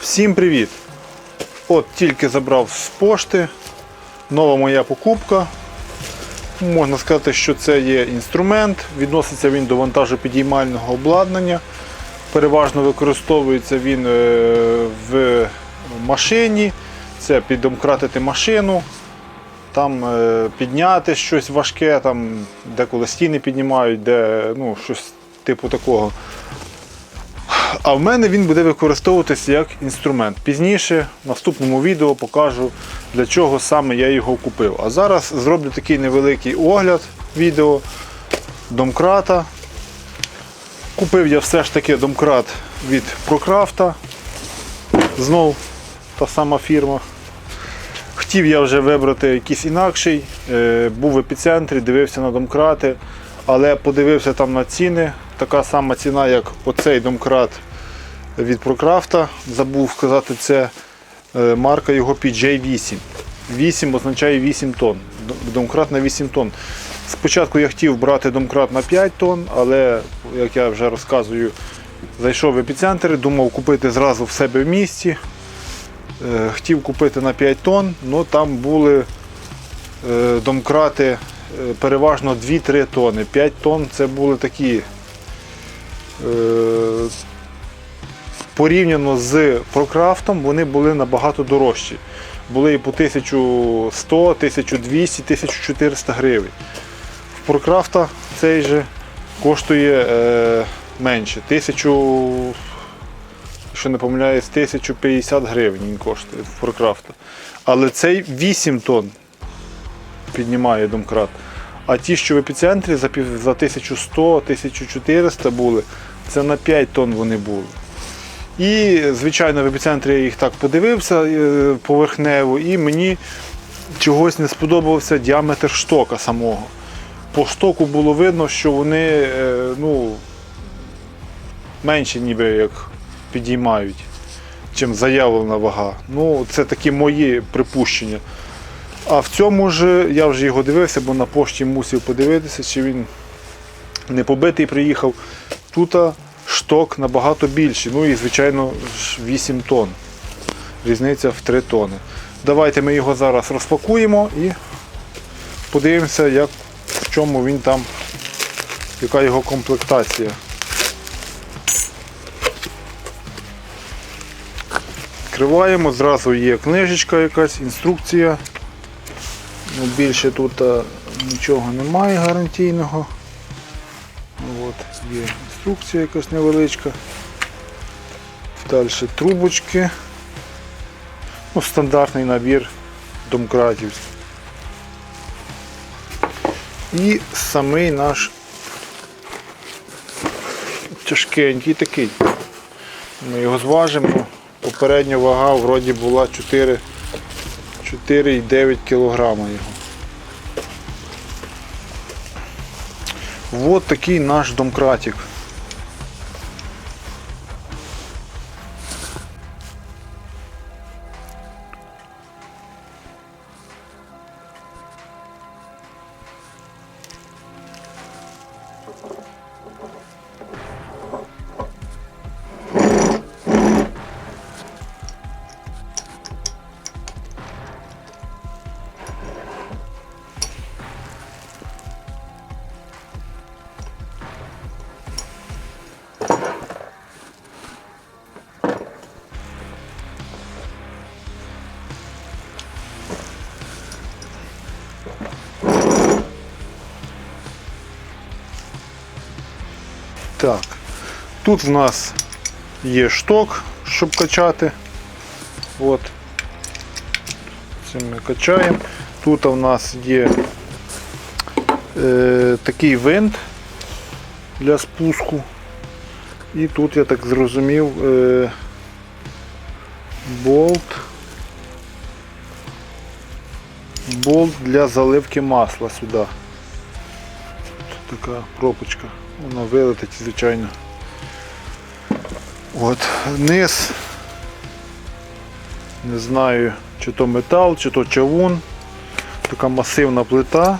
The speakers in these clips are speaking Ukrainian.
Всім привіт! От тільки забрав з пошти. Нова моя покупка. Можна сказати, що це є інструмент. Відноситься він до вантажопідіймального обладнання. Переважно використовується він е, в машині. Це піддомкратити машину, там е, підняти щось важке, там деколи стіни піднімають, де ну, щось типу такого. А в мене він буде використовуватися як інструмент. Пізніше, в наступному відео покажу, для чого саме я його купив. А зараз зроблю такий невеликий огляд відео домкрата. Купив я все ж таки домкрат від Прокрафта. Знов та сама фірма. Хотів я вже вибрати якийсь інакший. Е, Був в епіцентрі, дивився на домкрати, але подивився там на ціни. Така сама ціна, як оцей домкрат від Прокрафта. Забув сказати, це е, марка його PJ8. 8 означає 8 тонн. Домкрат на 8 тонн. Спочатку я хотів брати домкрат на 5 тонн, але, як я вже розказую, зайшов в епіцентр, думав купити зразу в себе в місті. Е, Хотів купити на 5 тонн, але там були е, домкрати переважно 2-3 тонни. 5 тонн це були такі. Е, Порівняно з Прокрафтом вони були набагато дорожчі. Були і по 1100, 1200, 1400 гривень. В Прокрафта цей же коштує е, менше. 1000, якщо не помиляюсь, 1050 гривень він коштує в Прокрафта. Але цей 8 тонн піднімає домкрат. А ті, що в епіцентрі за 1100-1400 були, це на 5 тонн вони були. І, звичайно, в епіцентрі я їх так подивився е, поверхнево, і мені чогось не сподобався діаметр штока самого. По штоку було видно, що вони е, ну, менше ніби як підіймають, чим заявлена вага. Ну, це такі мої припущення. А в цьому ж я вже його дивився, бо на пошті мусив подивитися, чи він не побитий приїхав. Тут шток набагато більший. Ну і, звичайно, 8 тонн. Різниця в 3 тонни. Давайте ми його зараз розпакуємо і подивимося, як, в чому він там, яка його комплектація. Відкриваємо, зразу є книжечка якась, інструкція. Ну, більше тут нічого немає гарантійного. От, є інструкція якась невеличка. Далі трубочки. Ну, стандартний набір домкратів. І самий наш тяжкенький такий. Ми його зважимо. Попередня вага вроді була 4,9 кг його. Вот такий наш домкратик. Тут в нас є шток, щоб качати. От. Цим ми качаємо. Тут у нас є е, такий винт для спуску. І тут, я так зрозумів, е, болт. Болт для заливки масла сюди. Тут така пропочка. Воно вилетить, звичайно. От, низ. Не знаю, чи то метал, чи то чавун. Така масивна плита.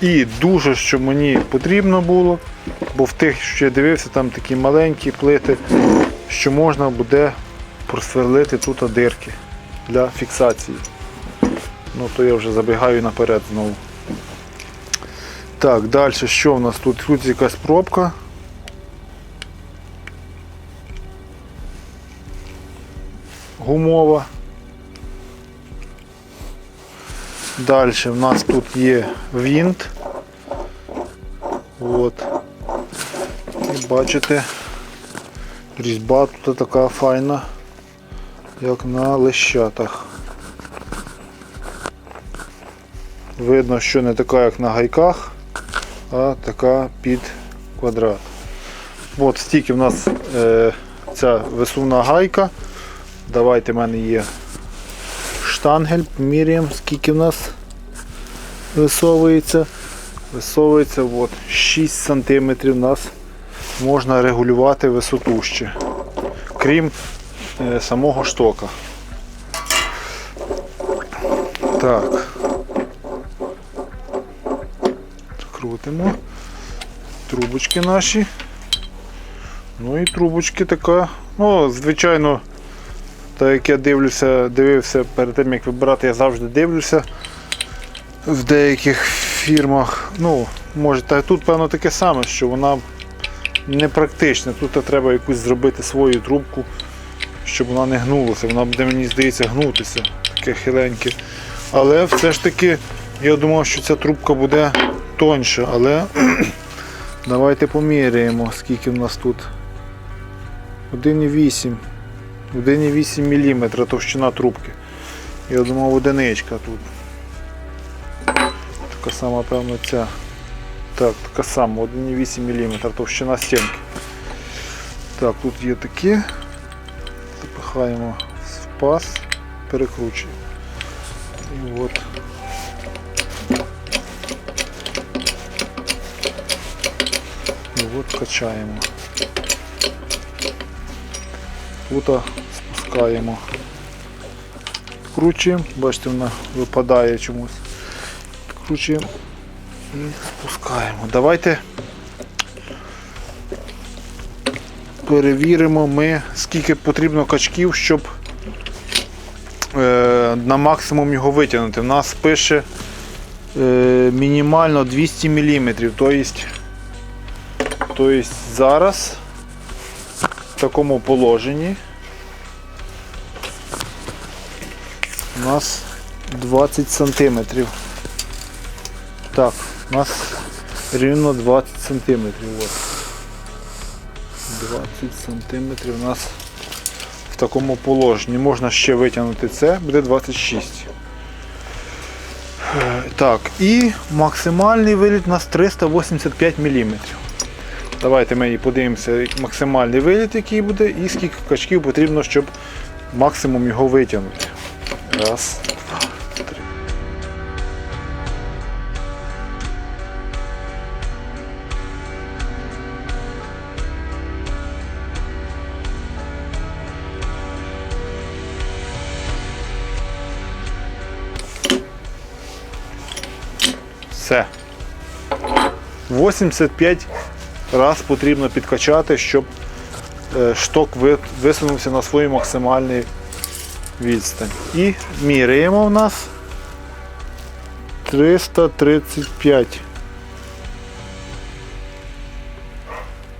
І дуже, що мені потрібно було, бо в тих, що я дивився, там такі маленькі плити, що можна буде просверлити тут дирки для фіксації. Ну то я вже забігаю наперед знову. Так, далі що в нас тут? Тут якась пробка. Гумова. Далі в нас тут є вінт. От. І бачите, різьба тут така файна, як на лещатах. Видно, що не така, як на гайках, а така під квадрат. От стільки в нас е, ця висувна гайка. Давайте в мене є штангель, поміряємо, скільки в нас висовується. Висовується от, 6 см у нас можна регулювати висоту ще, крім е, самого штока. Так. Крутимо. Трубочки наші. Ну і трубочки така. Ну, звичайно, так як я дивлюся, дивився перед тим як вибирати, я завжди дивлюся в деяких фірмах. Ну, може, та тут, певно, таке саме, що вона непрактична. Тут треба якусь зробити свою трубку, щоб вона не гнулася. Вона буде, мені здається, гнутися, таке хиленьке. Але все ж таки, я думав, що ця трубка буде тоньша, але давайте поміряємо, скільки в нас тут. 1,8. 1,8 мм товщина трубки. Я думав одиничка тут. Така сама, певно, ця. Так, така сама, 1,8 мм товщина стінки. Так, тут є такі. Запихаємо в паз, перекручуємо. І от. І от качаємо. Тут спускаємо. Вкручуємо, бачите, вона випадає чомусь. Вкручуємо і спускаємо. Давайте перевіримо ми, скільки потрібно качків, щоб е, на максимум його витягнути. У нас пише е, мінімально 200 мм. Тобто, тобто зараз такому положенні у нас 20 сантиметрів. Так, у нас рівно 20 сантиметрів. От. 20 сантиметрів у нас в такому положенні. Можна ще витягнути це, буде 26. Е, Так, і максимальний виліт у нас 385 мм. Давайте ми подивимося максимальний виліт, який буде, і скільки качків потрібно, щоб максимум його витягнути. Раз, два, три. Все. 85 раз потрібно підкачати, щоб е, шток висунувся на свою максимальну відстань. І міряємо в нас 335.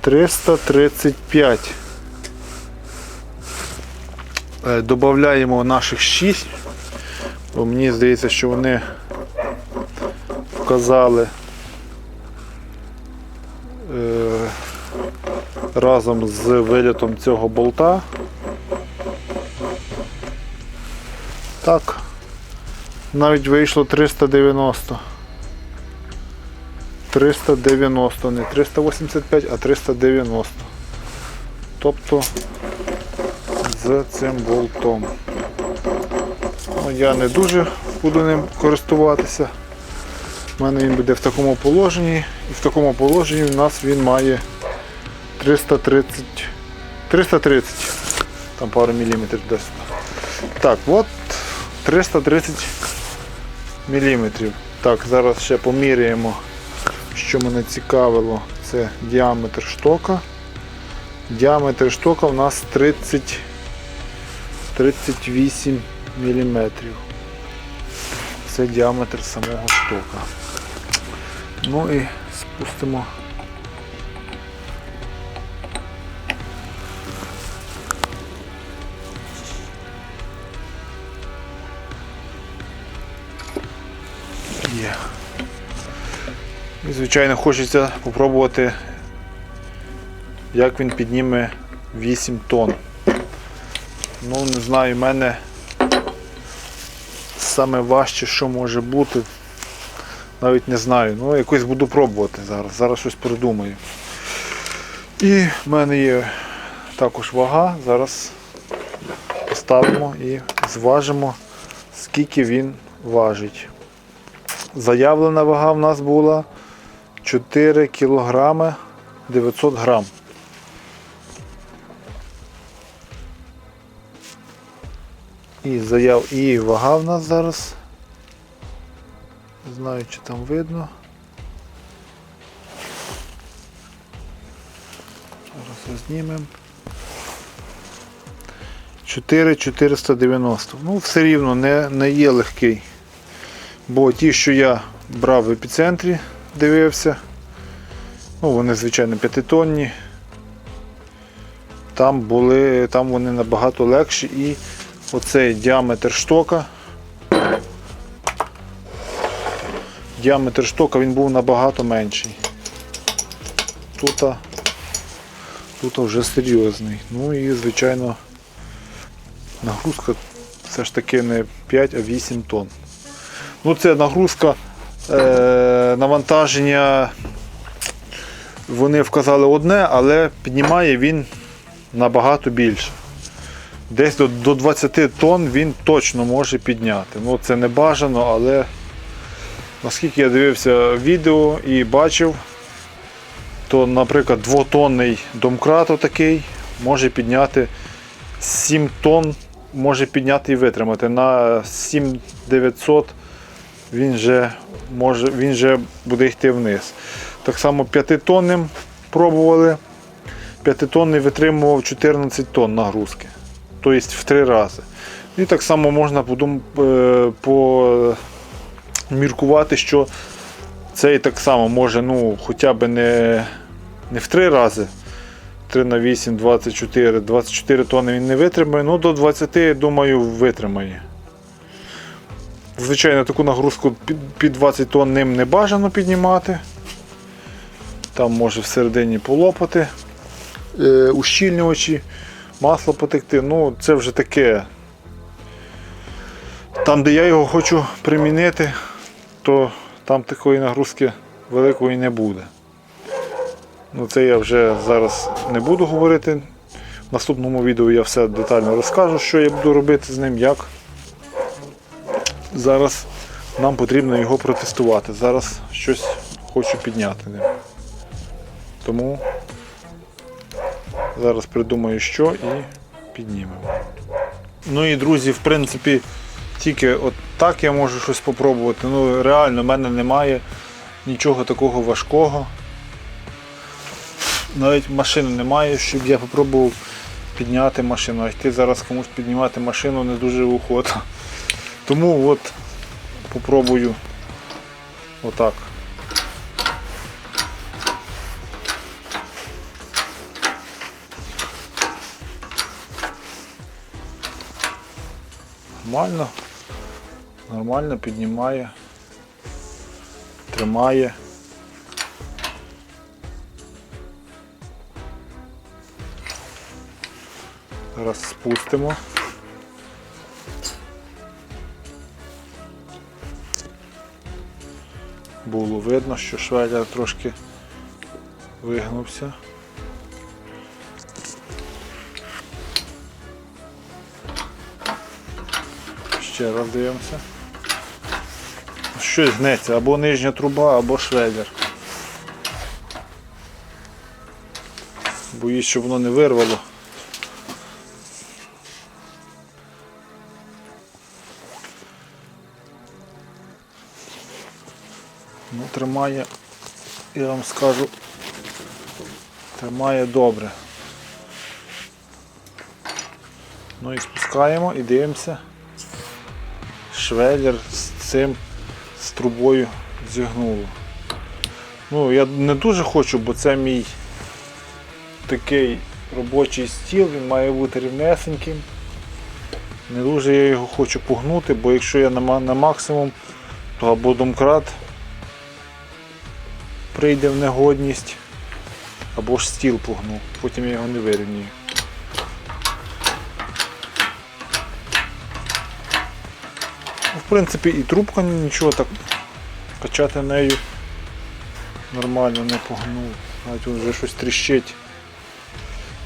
335. Е, Додаємо наших 6, бо мені здається, що вони вказали разом з вилітом цього болта. Так, навіть вийшло 390. 390, не 385, а 390. Тобто з цим болтом. Ну, я не дуже буду ним користуватися. У мене він буде в такому положенні. І в такому положенні в нас він має 330. 330. Там пару міліметрів десь. Так, от 330 міліметрів. Так, зараз ще поміряємо, що мене цікавило. Це діаметр штока. Діаметр штока у нас 30, 38 мм. Це діаметр самого штока. Ну і спустимо. І, звичайно, хочеться спробувати, як він підніме 8 тонн. Ну, не знаю, в мене саме важче, що може бути. Навіть не знаю. Ну, якось буду пробувати зараз. Зараз щось придумаю. І в мене є також вага. Зараз поставимо і зважимо, скільки він важить. Заявлена вага в нас була 4 кілограми 900 грам. І заяв, і вага в нас зараз. Не знаю, чи там видно. Зараз рознімемо. 4490. Ну, все рівно не, не є легкий. Бо ті, що я брав в епіцентрі, дивився, ну вони, звичайно, п'ятитонні. Там були, там вони набагато легші і оцей діаметр штока. Діаметр штока він був набагато менший. Тут, тут вже серйозний. Ну і звичайно нагрузка все ж таки не 5, а 8 тонн. Ну це нагрузка навантаження. Вони вказали одне, але піднімає він набагато більше. Десь до, до 20 тонн він точно може підняти. Ну це не бажано, але наскільки я дивився відео і бачив, то, наприклад, двотонний домкрат отакий може підняти 7 тонн, може підняти і витримати. На 7900 він вже, може, він вже буде йти вниз. Так само 5-тонним пробували. 5-тонний витримував 14 тонн нагрузки. Тобто в 3 рази. І так само можна подум... е, поміркувати, що цей так само може ну, хоча б не, не в 3 рази. 3 на 8, 24, 24 тонни він не витримає, ну до 20, думаю, витримає. Звичайно, таку нагрузку під- під 20 тонн ним не бажано піднімати. Там може всередині полопати, е, ущільнювачі, масло потекти. Ну, це вже таке. Там, де я його хочу примінити, то там такої нагрузки великої не буде. Ну, це я вже зараз не буду говорити. В наступному відео я все детально розкажу, що я буду робити з ним, як. Зараз нам потрібно його протестувати. Зараз щось хочу підняти ним. Тому зараз придумаю що і піднімемо. Ну і друзі, в принципі, тільки от так я можу щось спробувати. Ну реально, в мене немає нічого такого важкого. Навіть машини немає, щоб я спробував підняти машину. А йти зараз комусь піднімати машину не дуже охота. Тому от попробую отак. Нормально. Нормально піднімає, тримає. Зараз спустимо. Було видно, що швеллер трошки вигнувся. Ще раз дивимося. Щось гнеться, або нижня труба, або швеллер. Боюсь, щоб воно не вирвало. Тримає, я вам скажу, тримає добре. Ну і спускаємо і дивимося. Швеллер з цим з трубою зігнуло. Ну, я не дуже хочу, бо це мій такий робочий стіл, він має бути рівнесеньким. Не дуже я його хочу погнути, бо якщо я на, максимум, то або домкрат прийде в негодність, або ж стіл погну, потім я його не вирівнюю. Ну, В принципі, і трубка нічого так качати нею нормально не погнув. Навіть вже щось тріщить.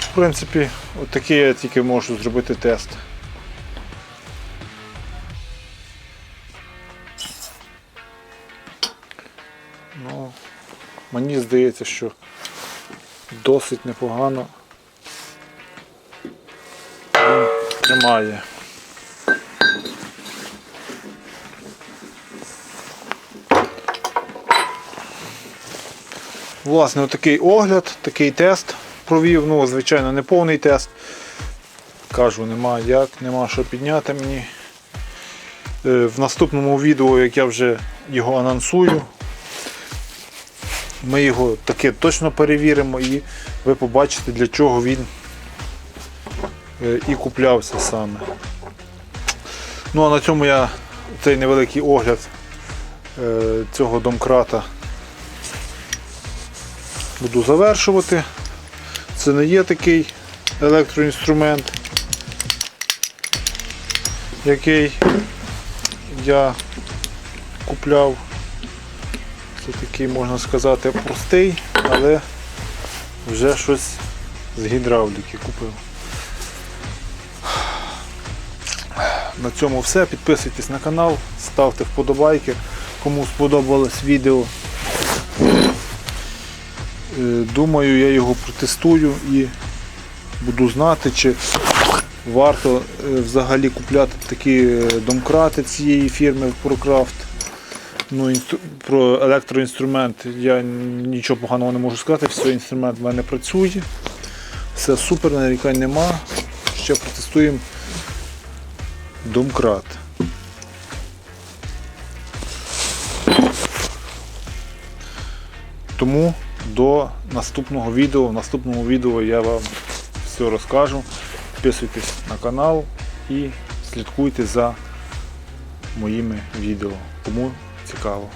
В принципі, от я тільки можу зробити тест. Мені здається, що досить непогано він тримає. Власне, отакий огляд, такий тест провів. Ну, звичайно, не повний тест. Кажу, нема як, нема що підняти мені. Е, В наступному відео, як я вже його анонсую, ми його таки точно перевіримо і ви побачите, для чого він е, і куплявся саме. Ну а на цьому я цей невеликий огляд е, цього домкрата буду завершувати. Це не є такий електроінструмент, який я купляв. Це такий, можна сказати, простий, але вже щось з гідравліки купив. На цьому все. Підписуйтесь на канал, ставте вподобайки. Кому сподобалось відео. Е, Думаю, я його протестую і буду знати, чи варто е, взагалі купляти такі е, домкрати цієї фірми ProCraft. Ну, інстру- про електроінструмент я нічого поганого не можу сказати, все інструмент в мене працює. Все супер, нарікань нема. Ще протестуємо домкрат. Тому до наступного відео. В наступному відео я вам все розкажу. Підписуйтесь на канал і слідкуйте за моїми відео. Кому цікаво.